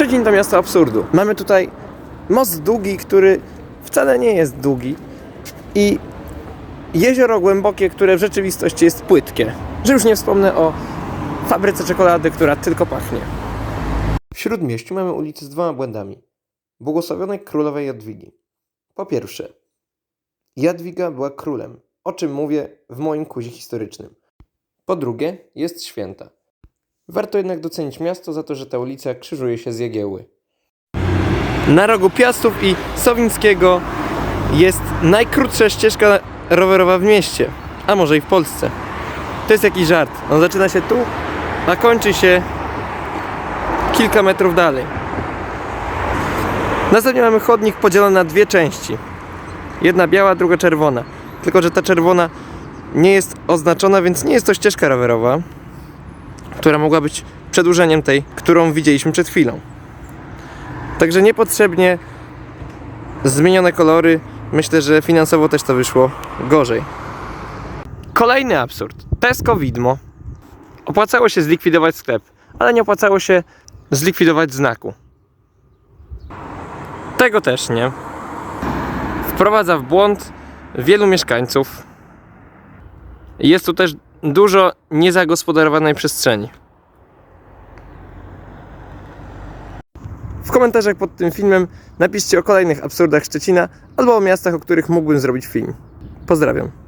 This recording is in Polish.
Szczecin to miasto absurdu. Mamy tutaj most długi, który wcale nie jest długi i jezioro głębokie, które w rzeczywistości jest płytkie. Że już nie wspomnę o fabryce czekolady, która tylko pachnie. W Śródmieściu mamy ulicę z dwoma błędami. Błogosławionej królowej Jadwigi. Po pierwsze, Jadwiga była królem, o czym mówię w moim kuzie historycznym. Po drugie, jest święta. Warto jednak docenić miasto za to, że ta ulica krzyżuje się z Jagiełły. Na rogu Piastów i Sowińskiego jest najkrótsza ścieżka rowerowa w mieście, a może i w Polsce. To jest jakiś żart. On zaczyna się tu, a kończy się kilka metrów dalej. Następnie mamy chodnik podzielony na dwie części. Jedna biała, druga czerwona. Tylko, że ta czerwona nie jest oznaczona, więc nie jest to ścieżka rowerowa, która mogła być przedłużeniem tej, którą widzieliśmy przed chwilą. Także niepotrzebnie zmienione kolory. Myślę, że finansowo też to wyszło gorzej. Kolejny absurd. Tesco widmo. Opłacało się zlikwidować sklep, ale nie opłacało się zlikwidować znaku. Tego też nie. Wprowadza w błąd wielu mieszkańców. Jest tu też dużo niezagospodarowanej przestrzeni. W komentarzach pod tym filmem napiszcie o kolejnych absurdach Szczecina albo o miastach, o których mógłbym zrobić film. Pozdrawiam.